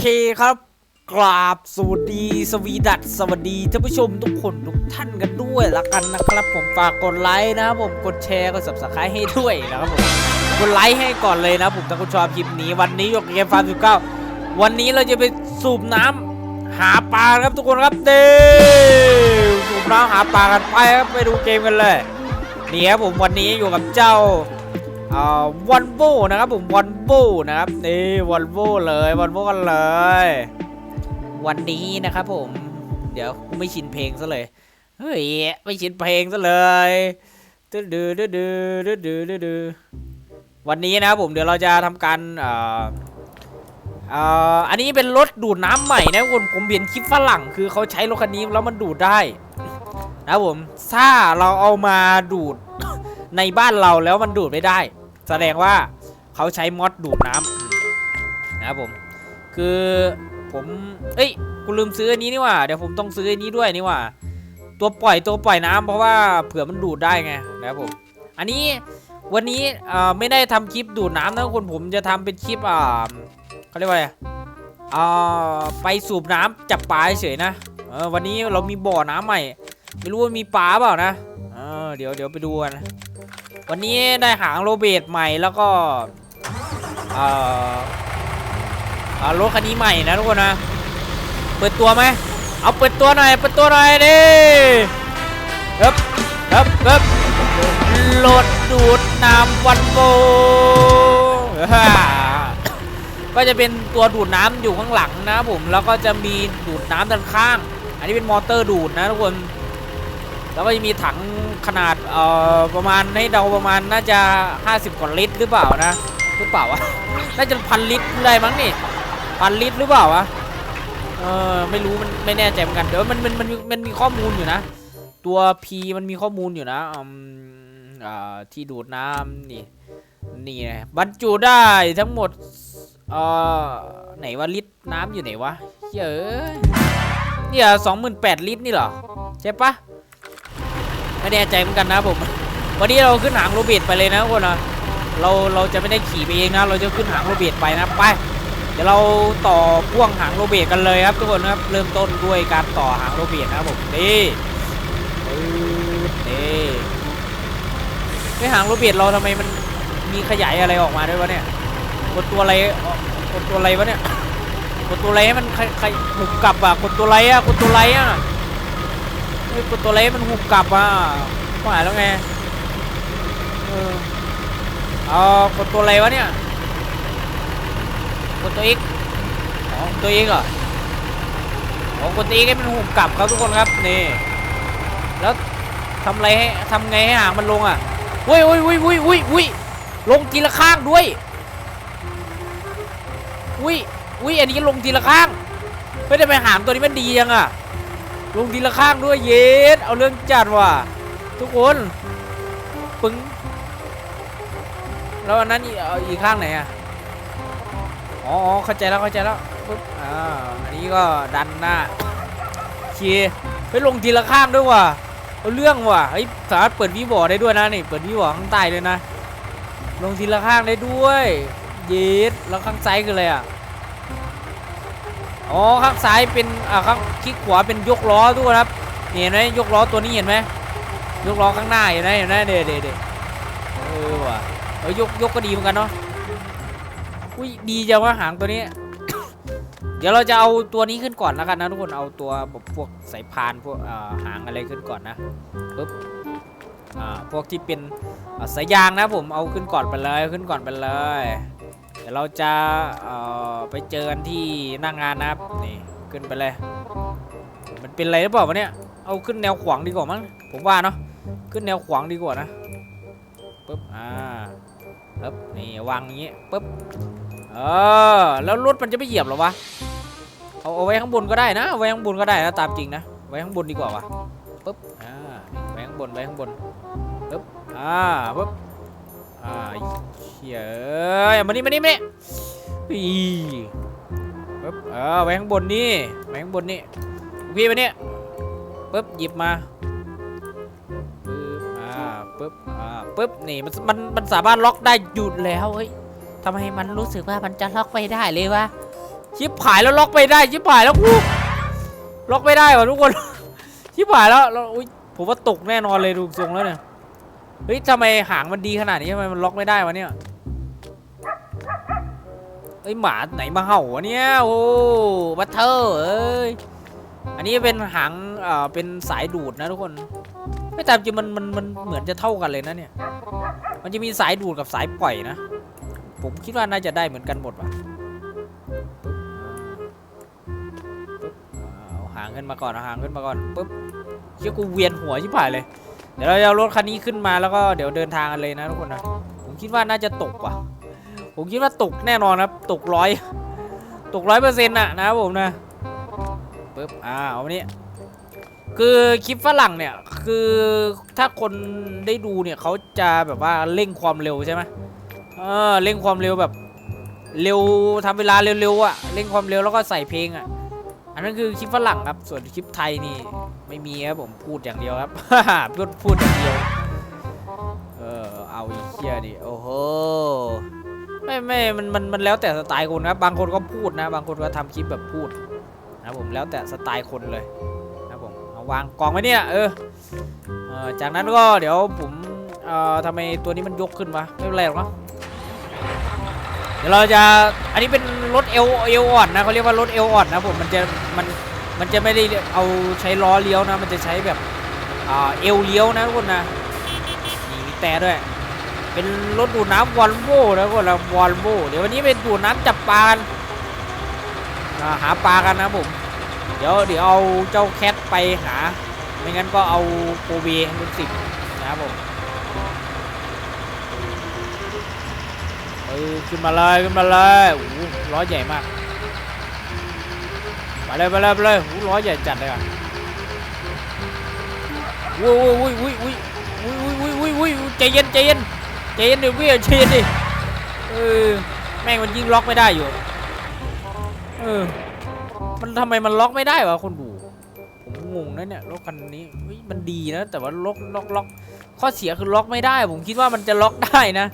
เคครับกราบสวัสดี สวีดัตสวัสดีท่านผู้ชมทุกคนทุกท่านกันด้วยละกันนะครับ ผมฝากกดไลค์นะครับผมกดแชร์กด subscribe ให้ด้วยนะครับผมกดไลค์ให้ก่อนเลยนะผมถ้าคุณชอบคลิปนี้ วันนี้ยกเกมฟาร์มสิบเก้าวันนี้เราจะไปสูบน้ำหาปลาครับทุกคนครับเด้สูบน้ำหาปลากันไปครับไปดูเกมกันเลยนี่ครับผมวันนี้อยู่กับเจ้า วอลโวนะครับผมวอลโวนะครับนี่วอลโวเลยวอลโวกันเลย วันนี้นะครับผม เดี๋ยวไม่ชินเพลงซะเลยเฮ้ยไม่ชินเพลงซะเลยดือดื้ดือดื้ดือดื้ดื้อวันนี้นะผมเดี๋ยวเราจะทำการอ่าอันนี้เป็นรถดูดน้ำใหม่นะคนผมเห็นคลิปฝรั่ง คือเขาใช้รถคันนี้แล้วมันดูดได้นะผมถ้าเราเอามาดูดในบ้านเราแล้วมันดูดไม่ได้ แสดงว่าเขาใช้มอดดูดน้ำนะครับผม คือผมเอ้ยกูลืมซื้ออันนี้นี่ว่า เดี๋ยวผมต้องซื้ออันนี้ด้วยนี่ว่า ตัวปล่อยตัวปล่อยน้ำเพราะว่าเผื่อมันดูดได้ไงนะครับผม อันนี้วันนี้ไม่ได้ทำคลิปดูดน้ำนะทุกคนผมจะทำเป็นคลิปอ่าเขาเรียกว่าอะไรอ่าไปสูบน้ำจับปลาเฉยนะเออวันนี้เรามีบ่อน้ำใหม่ ไม่รู้ว่ามีปลาเปล่านะเออเดี๋ยวเดี๋ยวไปดูกัน วันนี้ได้หางโรเบตใหม่แล้วก็เอ่อรถคันนี้ใหม่นะทุกคนนะ เปิดตัวไหมเอาเปิดตัวหน่อยเปิดตัวหน่อยดิเฮึบเฮึบเฮึบรถดูดน้ำวันโบก็จะเป็นตัวดูดน้ำอยู่ข้างหลังนะผมแล้วก็จะมีดูดน้ำด้านข้าง อันนี้เป็นมอเตอร์ดูดนะทุกคน แล้วก็จะมีถังขนาดเอ่อประมาณให้เดาประมาณน่าจะ 50กว่าลิตรหรือเปล่านะหรือเปล่าวะน่าจะพันลิตรได้มั้งนี่พันลิตรหรือเปล่าวะเออไม่รู้มันไม่แน่ใจเหมือนกันเดี๋ยวมันมันมันมันมีข้อมูลอยู่นะ ตัว P มันมีข้อมูลอยู่นะอ่าที่ดูดน้ำนี่นี่ไงบรรจุได้ทั้งหมดเอ่อไหนวะลิตรน้ำอยู่ไหนวะเฮ้ยเนี่ยสองหมื่นแปดลิตรนี่เหรอใช่ปะ ไม่แน่ใจเหมือนกันนะผม วันนี้เราขึ้นหางโรเบตไปเลยนะทุกคนนะเราเราจะไม่ได้ขี่ไปเองนะ เราจะขึ้นหางโรเบตไปนะไปเดี๋ยวเราต่อพ่วงหางโรเบตกันเลยครับทุกคนครับเริ่มต้นด้วยการต่อหางโรเบตนะครับผมนี่ปึ๊บนี่ไอหางโรเบตเราทำไมมันมีขยายอะไรออกมาด้วยวะเนี่ยกดตัวอะไรกดตัวอะไรวะเนี่ยกดตัวอะไรให้มันใครหุบกลับอะกดตัวอะไรอะกดตัวอะไรอะ ตัวเล็กมันหุบกลับอะว่าแล้วไงเออเอากดตัวอะไรวะเนี่ยกดตัว X อ๋อตัว X เหรออ๋อกดตัว X ให้มันหุบกลับครับทุกคนครับนี่แล้วทำอะไรให้ทำไงให้หางมันลงอะเว้ยเว้ยเว้ยเว้ยเว้ยเว้ยลงทีละข้างด้วยอุ้ยอุ้ยอันนี้ลงทีละข้างไม่ได้ไปหางตัวนี้มันดียังอะ ลงทีละข้างด้วยเย็ดเอาเรื่องจัดว่ะ ทุกคนปึ้งแล้วอันนั้นอีกเอาอีกข้างไหนอะอ๋ออ๋อเข้าใจแล้วเข้าใจแล้วปึ๊บอ่าอันนี้ก็ดันหน้าเคไปลงทีละข้างด้วยว่ะเอาเรื่องว่ะเฮ้ยสามารถเปิดวีบอได้ด้วยนะนี่เปิดวีบอข้างใต้เลยนะ ลงทีละข้างได้ด้วยเย็ดแล้วข้างซ้ายคืออะไรอะ อ๋อข้างซ้ายเป็นอ่าข้างคลิกขวาเป็นยกล้อทุกคนครับเห็นไหมยกล้อตัวนี้เห็นไหมยกล้อข้างหน้าเห็นไหมเห็นไหมเด็ดเด็ดเออว่ะเออยกยกก็ดีเหมือนกันเนาะอุ้ยดีจังว่าหางตัวนี้ เดี๋ยวเราจะเอาตัวนี้ขึ้นก่อนแล้วกันนะทุกคนเอาตัวแบบพวกสายพานพวกอ่าหางอะไรขึ้นก่อนนะปึ๊บอ่าพวกที่เป็นสายยางนะผมเอาขึ้นก่อนไปเลยขึ้นก่อนไปเลยเดี๋ยวเราจะอ่อ ไปเจอกันที่หน้างงานนะครับนี่ขึ้นไปเลยมันเป็นอะไรหรือเปล่าวะเนี่ยเอาขึ้นแนวขวางดีกว่ามั้งผมว่าเนาะขึ้นแนวขวางดีกว่านะปึ๊บอ่าปึ๊บนี่วางอย่างงี้ปึ๊บเออแล้วรถมันจะไม่เหยียบหรอวะเอาเอาไว้ข้างบนก็ได้นะเอาไว้ข้างบนก็ได้นะตามจริงนะไว้ข้างบนดีกว่าวะปึ๊บอ่าไว้ข้างบนไว้ข้างบนปึ๊บอ่าปึ๊บอ่าเฮ้ยมานี่มานี่มานี่ ปีปึ๊บเออไว้ข้างบนนี่ไว้ข้างบนนี่พี่มาเนี่ยปึ๊บหยิบมาปึ๊บอ่าปึ๊บอ่าปึ๊บนี่มันมันมันสามารถล็อกได้หยุดแล้วเฮ้ยทำไมมันรู้สึกว่ามันจะล็อกไม่ได้เลยวะชิปหายแล้วล็อกไม่ได้ชิปหายแล้วกูล็อกไม่ได้ว่ะทุกคนชิปหายแล้วแล้วอุ๊ยผมว่าตกแน่นอนเลยดูทรงแล้วเนี่ย เฮ้ยทำไมหางมันดีขนาดนี้ทำไมมันล็อกไม่ได้วะเนี่ย เฮ้ยหมาไหนมาเห่าวะเนี่ยโอ้บัตเทอร์เอ้ยอันนี้เป็นหางเอ่อเป็นสายดูดนะทุกคนไม่ตามจริงมันมันมันเหมือนจะเท่ากันเลยนะเนี่ย มันจะมีสายดูดกับสายปล่อยนะ ผมคิดว่าน่าจะได้เหมือนกันหมดว่ะหางขึ้นมาก่อนหางขึ้นมาก่อนปุ๊บเชี่ยกูเวียนหัวชิบหายเลย เดี๋ยวเราจะเอารถคันนี้ขึ้นมาแล้วก็เดี๋ยวเดินทางกันเลยนะทุกคนนะผมคิดว่าน่าจะตกว่ะ ผมคิดว่าตกแน่นอนครับ ตกร้อยตกร้อยเปอร์เซ็นต์ะนะครับผมนะปึ๊บอ่าเอานี่คือคลิปฝรั่งเนี่ยคือถ้าคนได้ดูเนี่ยเขาจะแบบว่าเร่งความเร็วใช่ไหมเออเร่งความเร็วแบบเร็วทำเวลาเร็วๆอะเร่งความเร็วแล้วก็ใส่เพลงอะ อันนั้นคือคลิปฝรั่งครับส่วนคลิปไทยนี่ไม่มีครับผมพูดอย่างเดียวครับพูดพูดอย่างเดียวเออเอาอีเหี้ยดิโอ้โห ไม่ไม่มันมันมันแล้วแต่สไตล์คนครับบางคนก็พูดนะ บางคนก็ทำคลิปแบบพูดนะผมแล้วแต่สไตล์คนเลยนะผมเอาวางกองไว้เนี่ยเออเออจากนั้นก็เดี๋ยวผมเอ่อทำไมตัวนี้มันยกขึ้นวะไม่เป็นไรหรอกเนะเดี๋ยวเราจะอันนี้เป็นรถเอลเอลอ่อนนะเขาเรียกว่ารถเอลอ่อนนะผมมันจะมันมันจะไม่ได้เอาใช้ล้อเลี้ยวนะ มันจะใช้แบบเอลเลี้ยวนะทุกคนนะมีแต่ด้วย เป็นรถดูดน้ำวอลโว่นะคนละวอลโว่เดี๋ยววันนี้เป็นดูดน้ำจับปลากันาหาปลากันนะผมเดี๋ยวเดี๋ยวเอาเจ้าแคทไปหา ไม่งั้นก็เอาโกเบรุ่นสิบนะครับผมเออขึ้นมาเลยขึ้นมาเลยโอ้โหล้อใหญ่มากไปเลยไปเลยไปเลยโอ้โหล้อใหญ่จัดเลยอะวุ้ยวุ้ยวุ้ยวุ้ยวุ้ยวุ้ยวุ้ยวุ้ยวุ้ยใจเย็นใจเย็น ใจเย็นดิพี่ใจเย็นดิเออแม่งมันยิงล็อกไม่ได้อยู่เออมันทำไมมันล็อกไม่ได้วะคนดูผมงงนะเนี่ยรถคันนี้มันดีนะ แต่ว่าล็อกล็อกล็อกข้อเสียคือล็อกไม่ได้ ผมคิดว่ามันจะล็อกได้นะ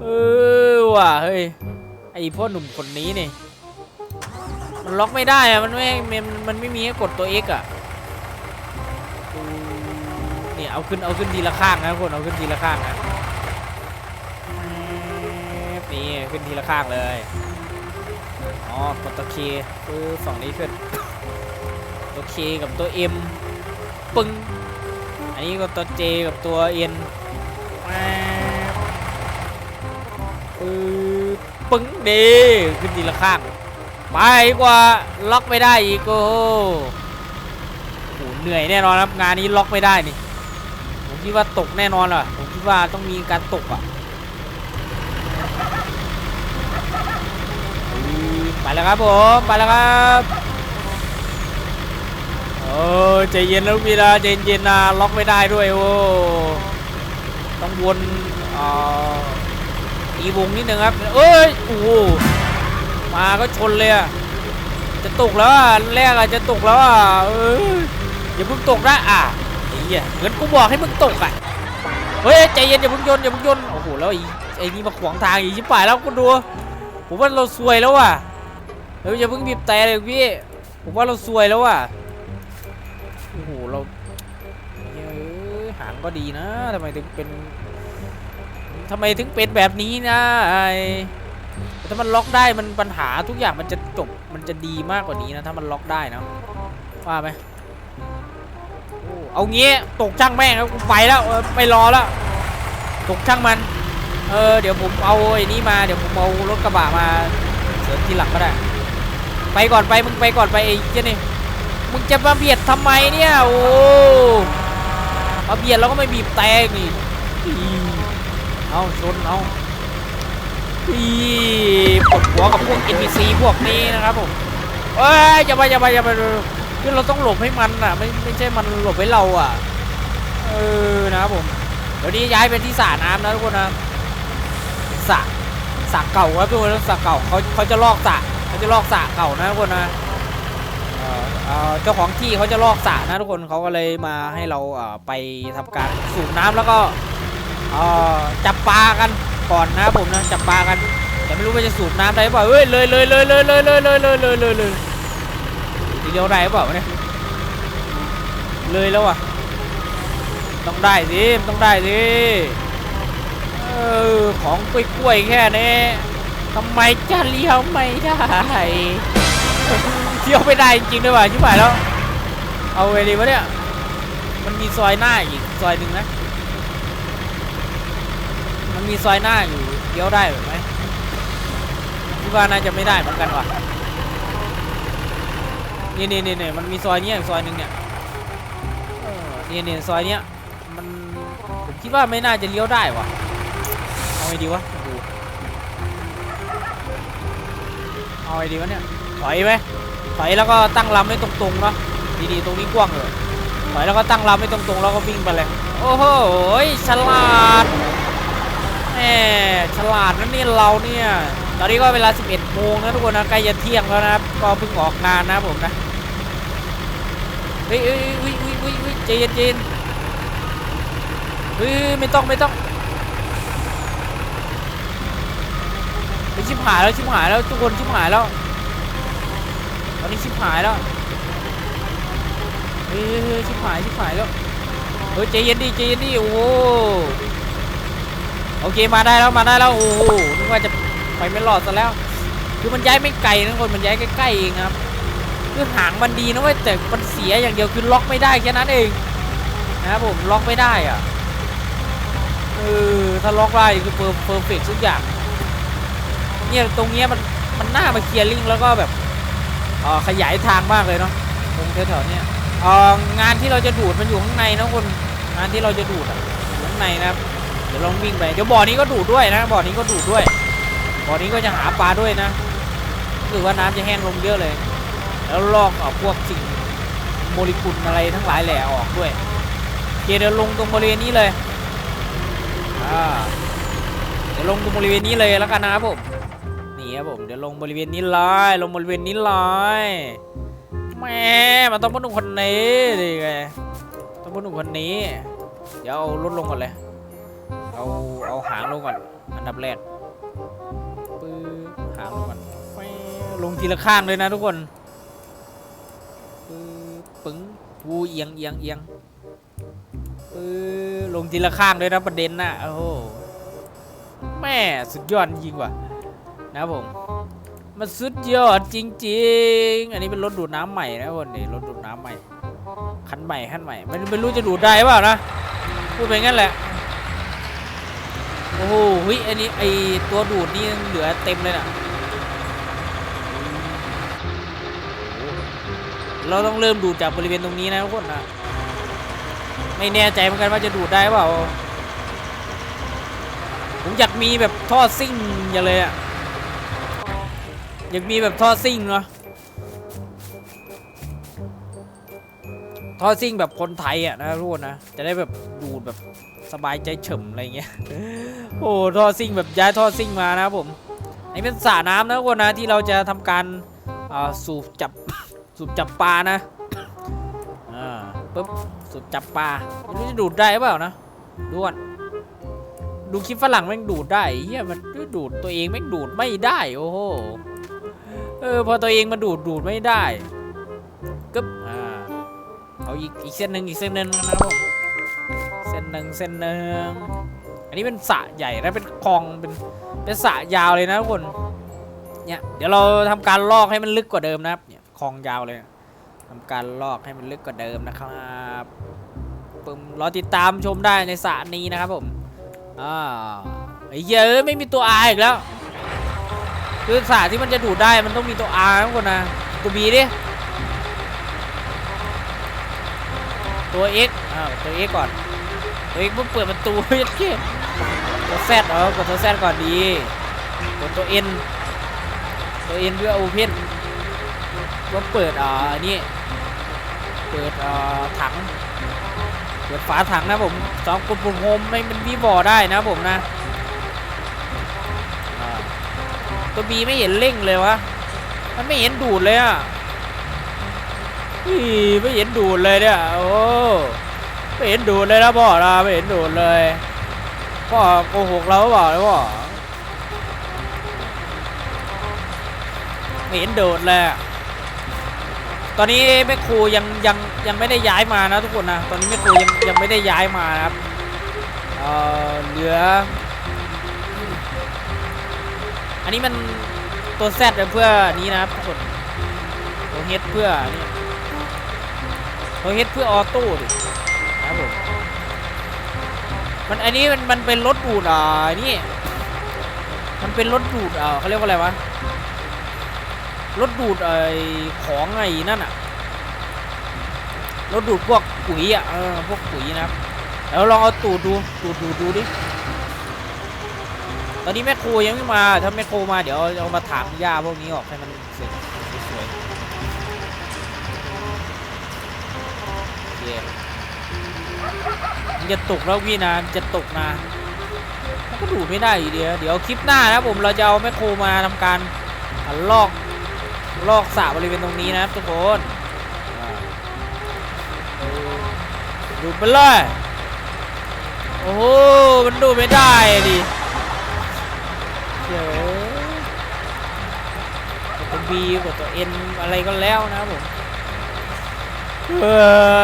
เออว่ะเฮ้ยไอพ่อหนุ่มคนนี้นี่มันล็อกไม่ได้อะมันไม่มันมันไม่มีให้กดตัว X อะอืมเนี่ยเอาขึ้นเอาขึ้นทีละข้างนะคนเอาขึ้นทีละข้างนะ นี่ขึ้นทีละข้างเลย อ๋อกดตัวเคคือฝั่งนี้ขึ้น ตัวเคกับตัว M ปึ้ง อันนี้ก็ตัว J กับตัว N แป๊บปึ๊บปึ้งดีขึ้นทีละข้าง ไปกว่าล็อกไม่ได้อีกโอ้โหเหนื่อยแน่นอนครับงานนี้ล็อกไม่ได้นี่ ผมคิดว่าตกแน่นอนอะผมคิดว่าต้องมีการตกอะ ไปแล้วครับผมไปแล้วครับโอ้ใจเย็นนะลูกพี่นะใจเย็นๆนะล็อกไม่ได้ด้วยโอ้ต้องวนอีวงนิดนึงครับเอ้ยโอ้มาก็ชนเลยอะจะตกแล้วอะแรกอะจะตกแล้วอะเอ้ยอย่าเพิ่งตกนะอะไอ้เหี้ยเหมือนกูบอกให้มึงตกอะเฮ้ยใจเย็นอย่าเพิ่งยนอย่าเพิ่งยนโอ้โหแล้วไอ้ไอ้นี่มาขวางทางอีกชิบหายแล้วกูดูผมว่าเราซวยแล้วว่ะ เฮ้ยอย่าเพิ่งบีบแต่เลยพี่ ผมว่าเราซวยแล้วว่ะ โอ้โห เราเฮ้ยหางก็ดีนะทำไมถึงเป็นทำไมถึงเป็นแบบนี้นะไอถ้ามันล็อกได้มันปัญหาทุกอย่างมันจะจบมันจะดีมากกว่านี้นะ ถ้ามันล็อกได้นะว่าไหมโอ้เอางี้ตกช่างแม่งครับไปแล้วไม่รอแล้วตกช่างมันเออเดี๋ยวผมเอาไอ้นี้มาเดี๋ยวผมเอารถกระบะมาเสริมทีหลังก็ได้ ไปก่อนไปมึงไปก่อนไปไอ้เจ้านี่มึงจะมาเบียดทำไมเนี่ยโอ้มาเบียดแล้วก็ไม่บีบแต่นี่เอาชนเอาอีปวดหัวกับพวก NPC พวกนี้นะครับผมเอ้ยอย่าไปอย่าไปอย่าไปคือเราต้องหลบให้มันอะไม่ไม่ใช่มันหลบให้เราอะเออนะครับผมเดี๋ยวนี้ย้ายไปที่สระน้ำนะทุกคนนะสระสระเก่าครับทุกคนสระเก่าเขาเขาจะลอกสระ เขาจะลอกสระเก่านะทุกคนนะเออเจ้าของที่เขาจะลอกสระนะทุกคนเขาก็เลยมาให้เราไปทำการสูบน้ำแล้วก็จับปลากันก่อนนะผมนะจับปลากันแต่ไม่รู้ว่าจะสูบน้ำได้เปล่าเฮ้ยเลยเลยเลยเลยเลยเลยเลยเลยเลยเลยเลยทีเดียวได้เปล่าเนี่ยเลยแล้วอะต้องได้สิต้องได้สิเออของกล้วยๆแค่นี้ ทำไมจะเลี้ยวไม่ได้เลี้ยวไม่ได้จริงด้วยว่ะชิบหายแล้ว เอาไงดีวะเนี่ย มันมีซอยหน้าอีกซอยหนึ่งนะ มันมีซอยหน้าอยู่เลี้ยวได้เหรอไหมคิดว่าน่าจะไม่ได้เหมือนกันว่ะนี่นี่นี่มันมีซอยเนี้ยอีกซอยหนึ่งเนี่ยเนี่นี่ซอยเนี้ยมันผมคิดว่าไม่น่าจะเลี้ยวได้ว่ะเอาไงดีวะดู เอาไงดีวะเนี่ย ถอยไหมถอยแล้วก็ตั้งลำให้ตรงๆเนาะดีๆตรงนี้กว้างเลยถอยแล้วก็ตั้งลำให้ตรงๆแล้วก็วิ่งไปเลย โอ้โหฉลาดแหมฉลาดนั่นนี่เราเนี่ย ตอนนี้ก็เวลา 11โมงนะทุกคนนะใกล้จะเที่ยงแล้วนะครับก็เพิ่งออกงานนะผมนะเฮ้ยเฮ้ยเฮ้ยเฮ้ยเฮ้ยเจนใจนเฮ้ยไม่ต้องไม่ต้องไป ชิบหายแล้วชิบหายแล้วทุกคนชิบหายแล้วตอนนี้ชิบหายแล้วเฮ้ยชิบหายชิบหายแล้วเฮ้ยใจเย็นดิใจเย็นดิโอ้โอเคมาได้แล้วมาได้แล้วโอ้โหนึกว่าจะไปไม่รอดซะแล้ว คือมันย้ายไม่ไกลนะคนมันย้ายใกล้ๆเองครับคือหางมันดีนะเว้ยแต่มันเสียอย่างเดียวคือล็อกไม่ได้แค่นั้นเองนะครับผมล็อกไม่ได้อะเออถ้าล็อกได้คือเพอร์เพอร์เฟกทุกอย่าง เนี่ยตรงเนี้ยมันมันน่ามาเคลียร์ลิงแล้วก็แบบเอ่อขยายทางมากเลยเนาะตรงแถวๆเนี้ยเอ่องานที่เราจะดูดมันอยู่ข้างในนะคุณงานที่เราจะดูดอะอยู่ข้างในนะครับเดี๋ยวลองวิ่งไปเดี๋ยวบ่อนี้ก็ดูดด้วยนะบ่อนี้ก็ดูดด้วยบ่อนี้ก็จะหาปลาด้วยนะคือว่าน้ำจะแห้งลงเยอะเลย แล้วลอกเอาพวกสิ่งโมเลกุลอะไรทั้งหลายแหล่ออกด้วยเดี๋ยวลงตรงบริเวณนี้เลยอ่าเดี๋ยวลงตรงบริเวณนี้เลยแล้วกันนะครับผม นี่ครับผมเดี๋ยวลงบริเวณนี้เลยลงบริเวณนี้เลยแม่มันต้องพ่อหนุ่มคนนี้ดิไงต้องพ่อหนุ่มคนนี้ เดี๋ยวเอารถลงก่อนเลยเอาเอาหางลงก่อนอันดับแรกปื้อหางลงก่อนลงทีละข้างเลยนะทุกคนปื้อปึ้งวูเอียงเอียงเอียงปื้อลงทีละข้างเลยนะประเด็นน่ะโอ้โหแม่สุดยอดจริงว่ะ นะครับผม มันสุดยอดจริง ๆ อันนี้เป็นรถดูดน้ำใหม่นะคนนี้รถดูดน้ำใหม่ คันใหม่คันใหม่ไม่ไม่รู้จะดูดได้เปล่านะพูดไปงั้นแหละโอ้โหอันนี้ไอตัวดูดนี่เหลือเต็มเลยนะเราต้องเริ่มดูดจากบริเวณตรงนี้นะทุกคนนะไม่แน่ใจเหมือนกันว่าจะดูดได้เปล่าผมอยากมีแบบท่อซิ่งอย่างเลยอะ ยากมีแบบท่อซิ่งเนาะท่อซิ่งแบบคนไทยอะนะทุกคนนะ จะได้แบบดูดแบบสบายใจเฉมอะไรเงี้ย โอ้ท่อซิ่งแบบย้ายท่อซิ่งมานะผมอันนี้เป็นสระน้ำนะทุกคนนะที่เราจะทำการสูบจับสูบจับปลานะอ่าปุ๊บสูบจับปลาไม่รู้จะดูดได้เปล่านะดูก่อนดูคลิปฝรั่งแม่งดูดได้เฮียมันดูดตัวเองแม่งดูดไม่ได้โอ้โห เออพอตัวเองมาดูดดูดไม่ได้กึ๊บอ่าเอาอีกอีกเส้นหนึ่งอีกเส้นหนึ่งนะครับผมเส้นหนึ่งเส้นหนึ่งอันนี้เป็นสระใหญ่นะเป็นคลองเป็นเป็นสระยาวเลยนะทุกคนเนี่ยเดี๋ยวเราทำการลอกให้มันลึกกว่าเดิมนะครับเนี่ยคลองยาวเลยทำการลอกให้มันลึกกว่าเดิมนะครับปึ้มรอติดตามชมได้ในสระนี้นะครับผมอ่าไอ้เยอะไม่มีตัวอาอีกแล้ว คือสาที่มันจะดูดได้มันต้องมีตัว R ทุกคนนะ ตัว B ดิ ตัว X อ่าวตัว X ก่อน ตัว X เพิ่งเปิดประตูเฮ้ยเกตัว Z เออกดตัว Z ก่อนดี กดตัว N ตัว N เพื่อ Open ก็เปิดอ่านนี้เปิดอ่าถัง เปิดฝาถังนะผมสองกดปุ่มโฮมไม่มันวีบอได้นะผมนะอ่า ตัวบีไม่เห็นเร่งเลยวะ มันไม่เห็นดูดเลยอะอีไม่เห็นดูดเลยเนี่ย โอ้ ไม่เห็นดูดเลยนะพ่อนะไม่เห็นดูดเลย พ่อโกหกเราเปล่าเลยพ่อไม่เห็นโดดเลยตอนนี้แม่ครูยังยังยังไม่ได้ย้ายมานะทุกคนนะ ตอนนี้แม่ครูยังยังไม่ได้ย้ายมานะครับ เอ่อ เหลือ อันนี้มันตัวแซดเพื่อนี้นะครับทุกคนตัวเฮดเพื่อนี่ตัวเฮดเพื่อออโต้ดินะครับผมมันอันนี้มันมันเป็นรถดูดอ่านี่ มันเป็นรถดูดอ่าเขาเรียกว่าอะไรวะรถดูดไอ้ของไอ้นั่นอะรถดูดพวกปุ๋ยอะเออพวกปุ๋ยนะครับแล้วลองเอาตูดดูตูดดูดูดิ ตอนนี้แม่ครูยังไม่มา ถ้าแม่ครูมาเดี๋ยวเอามาถางหญ้าพวกนี้ออกให้มันสร็จสวยโอเคมันจะตกแล้วพี่นะมันจะตกนะมันก็ดูดไม่ได้อยู่ดีนะเดี๋ยวคลิปหน้านะผมเราจะเอาแม่ครูมาทำการลอกลอกสระบริเวณตรงนี้นะครับทุกคนดูดไปเลยโอ้โหมันดูดไม่ได้ดิ เดี๋ยวกดตัว B กดตัว N อะไรก็แล้วนะครับผมเฮ้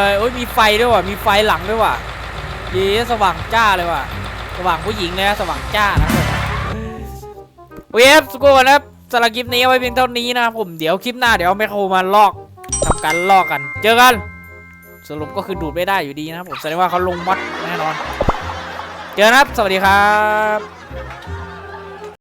ยโอ้ยมีไฟด้วยว่ะมีไฟหลังด้วยว่ะเย้สว่างจ้าเลยว่ะสว่างผู้หญิงเลยนะสว่างจ้านะโอเคครับสุโกนนะครับสำหรับคลิปนี้เอาไว้เพียงเท่านี้นะครับผมเดี๋ยวคลิปหน้าเดี๋ยวเอาไมโครมาลอกทำการลอกกัน เจอกัน สรุปก็คือดูดไม่ได้อยู่ดีนะครับผมแสดงว่าเขาลงมอดแน่นอน เจอกันนะครับ สวัสดีครับ